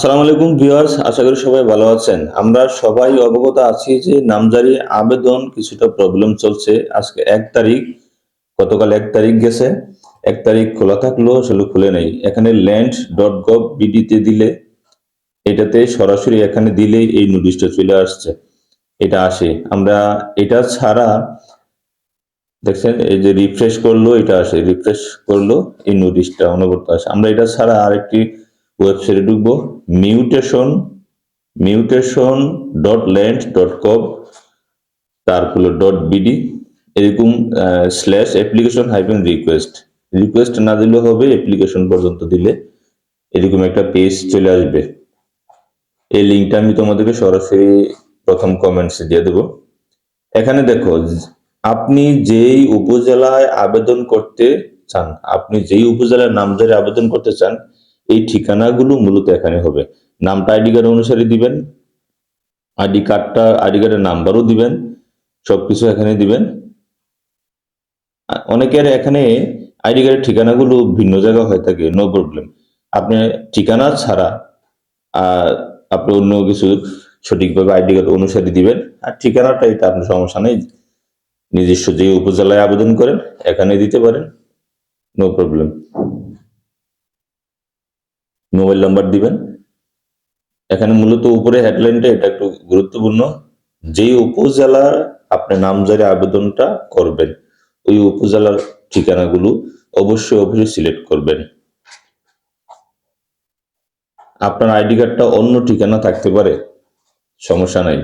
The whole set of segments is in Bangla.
আসসালামু আলাইকুম ভিউয়ার্স, আশা করি সবাই ভালো আছেন। আমরা সবাই অবগত আছি যে নামজারি আবেদন কিছুটা প্রবলেম চলছে। আজকে এক তারিখ, গতকাল এক তারিখ গেছে। এক তারিখ খোলা থাকলেও আসলে খুলে নেই। এখানে ল্যান্ড ডট গভ বিডিতে দিলে, এটাতে সরাসরি এখানে দিলেই এই নোটিশটা চলে আসছে। এটা আসে। আমরা এটা ছাড়া, দেখছেন, এই যে রিফ্রেশ করল, এটা আসে। রিফ্রেশ করল, এই নোটিশটা অনবরত আসে। আমরা এটা ছাড়া আরেকটি ওয়েবসাইটে ঢুকবো। Mutation mutation dot land dot com তারপর ডট বিডি এরকম slash application hyphen request request না দিলেও হবে অ্যাপ্লিকেশন পর্যন্ত দিলে এরকম একটা পেজ চলে আসবে। এই লিঙ্কটা আমি তোমাদেরকে সরাসরি প্রথম কমেন্টসে দিয়ে দেবো। এখানে দেখো, আপনি যেই উপজেলায় আবেদন করতে চান, আপনি যেই উপজেলার নাম ধরে আবেদন করতে চান এই ঠিকানাগুলো মূলত এখানে হবে। নামটা আইডি কার্ড অনুসারে দিবেন, আইডি কার্ডটা, আইডি কার্ডের নাম্বারও দিবেন, সবকিছু এখানে দিবেন। অনেকের এখানে আইডি কার্ডের ঠিকানাগুলো ভিন্ন জায়গা হয়ে থাকে নো প্রবলেম আপনি ঠিকানা ছাড়া আপনি অন্য কিছু সঠিকভাবে আইডি কার্ড অনুসারে দিবেন, আর ঠিকানাটা এটা আপনার সমস্যা নেই। নিজস্ব যে উপজেলায় আবেদন করেন, এখানে দিতে পারেন নো প্রবলেম মোবাইল নাম্বার দিবেন। এখানে মূলত উপরে হেডলাইনটা, এটা একটু গুরুত্বপূর্ণ। যেই উপজেলার আপনি নামজারি আবেদনটা করবেন, ওই উপজেলার ঠিকানাগুলো অবশ্যই অবশ্যই সিলেক্ট করবেন। আপনার আইডি কার্ডটা অন্য ঠিকানা থাকতে পারে, সমস্যা নাই।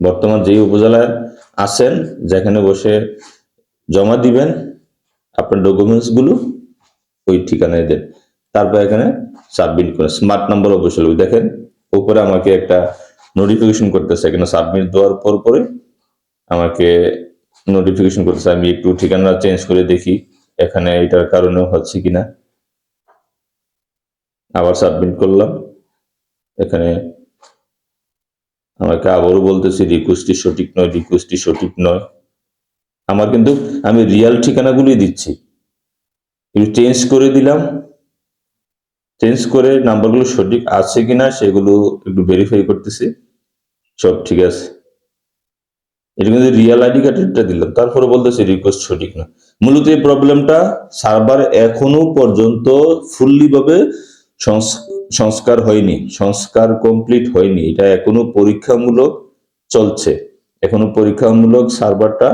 বর্তমান যেই উপজেলায় আছেন, যেখানে বসে জমা দিবেন, আপনার ডকুমেন্টসগুলো ওই ঠিকানায় দেন। তারপর এখানে সাবমিট করে স্মার্ট নাম্বার অবশ্যই। দেখেন, উপরে আমাকে একটা নোটিফিকেশন করতেছে, এখানে সাবমিট দেওয়ার পর পরে আমাকে নোটিফিকেশন করতেছে, আমি একটু ঠিকানা চেঞ্জ করে দেখি, এখানে এটার কারণে হচ্ছে কিনা। আবার সাবমিট করলাম, এখানে আমাকে আবারও বলতেছি রিকোয়েস্টটি সঠিক নয় রিকোয়েস্টটি সঠিক নয়। আমার কিন্তু, আমি রিয়াল ঠিকানাগুলোই দিচ্ছি। চেঞ্জ করে দিলাম চেঞ্জ করে নাম্বারগুলো সঠিক আছে কিনা সেগুলো একটু ভেরিফাই করতেছি। সব ঠিক আছে। এটা কিন্তু রিয়েল আইডি কার্ডটা দিলাম, তারপরে বলতেছে রিকোয়েস্ট সঠিক না। মূলত এই প্রবলেমটা সার্ভার এখনও পর্যন্ত ফুললি ভাবে সংস্কার হয়নি, সংস্কার কমপ্লিট হয়নি। এটা এখনও পরীক্ষামূলক চলছে। এখনও পরীক্ষামূলক সার্ভারটা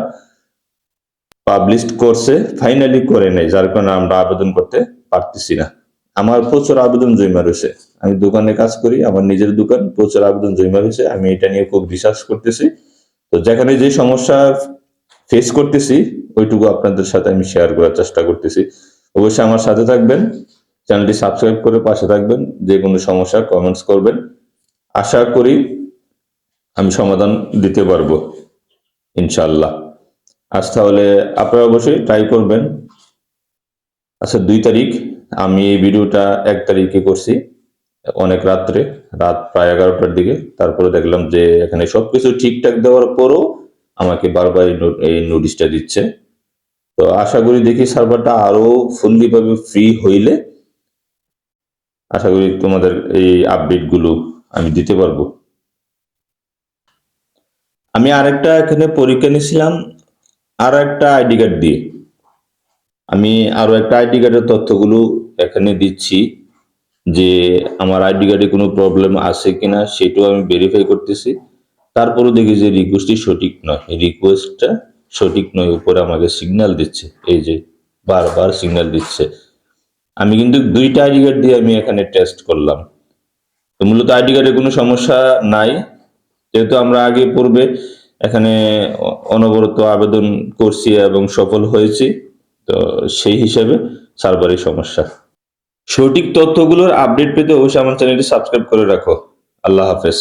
পাবলিশ করছে ফাইনালি করে নেই, যার কারণে আমরা আবেদন করতে পারতেছি না। আমার প্রচুর আবেদন জমা রয়েছে। আমি দোকানে কাজ করি, আমার নিজের দোকান, প্রচুর আবেদন জমা রয়েছে। আমি এটা নিয়ে খুব রিসার্চ করতেছি। তো যেখানে যে সমস্যা ফেস করতেছি, ওইটুকু আপনাদের সাথে আমি শেয়ার করার চেষ্টা করতেছি। অবশ্যই আমার সাথে থাকবেন চ্যানেলটি সাবস্ক্রাইব করে পাশে থাকবেন, যে কোনো সমস্যা কমেন্টস করবেন। আশা করি আমি সমাধান দিতে পারব ইনশাল্লাহ আজ তাহলে আপনারা অবশ্যই ট্রাই করবেন। আচ্ছা দুই তারিখ আমি এই ভিডিওটা এক তারিখে করছি, অনেক রাত্রে, রাত প্রায় এগারোটার দিকে। তারপরে দেখলাম যে এখানে সবকিছু ঠিকঠাক দেওয়ার পরও আমাকে বারবার এই নোটিশটা দিচ্ছে। তো আশা করি দেখি সার্ভারটা আরও ফুললি ভাবে ফ্রি হইলে আশা করি তোমাদের এই আপডেটগুলো আমি দিতে পারব। আমি আরেকটা এখানে পরীক্ষা নিয়েছিলাম আর একটা আইডি কার্ড দিয়ে। আমি আরও একটা আইডি কার্ডের তথ্যগুলো এখানে দিচ্ছি যে আমার আইডি কার্ডে কোনো প্রবলেম আছে কিনা সেটাও আমি ভেরিফাই করতেছি। তারপরও দেখি যে রিকোয়েস্টটি সঠিক নয়। রিকোয়েস্টটা সঠিক নয় উপরে আমাকে সিগন্যাল দিচ্ছে। এই যে বারবার সিগন্যাল দিচ্ছে। আমি কিন্তু দুইটা আইডি কার্ড দিয়ে আমি এখানে টেস্ট করলাম। তো মূলত আইডি কার্ডে কোনো সমস্যা নাই। যেহেতু আমরা আগে পূর্বে এখানে অনবরত আবেদন করছি এবং সফল হয়েছি। তো সেই হিসাবে সার্ভারের সমস্যা। সঠিক তথ্যগুলোর আপডেট পেতে অবশ্যই আমার চ্যানেলটি সাবস্ক্রাইব করে রাখো। আল্লাহ হাফেজ।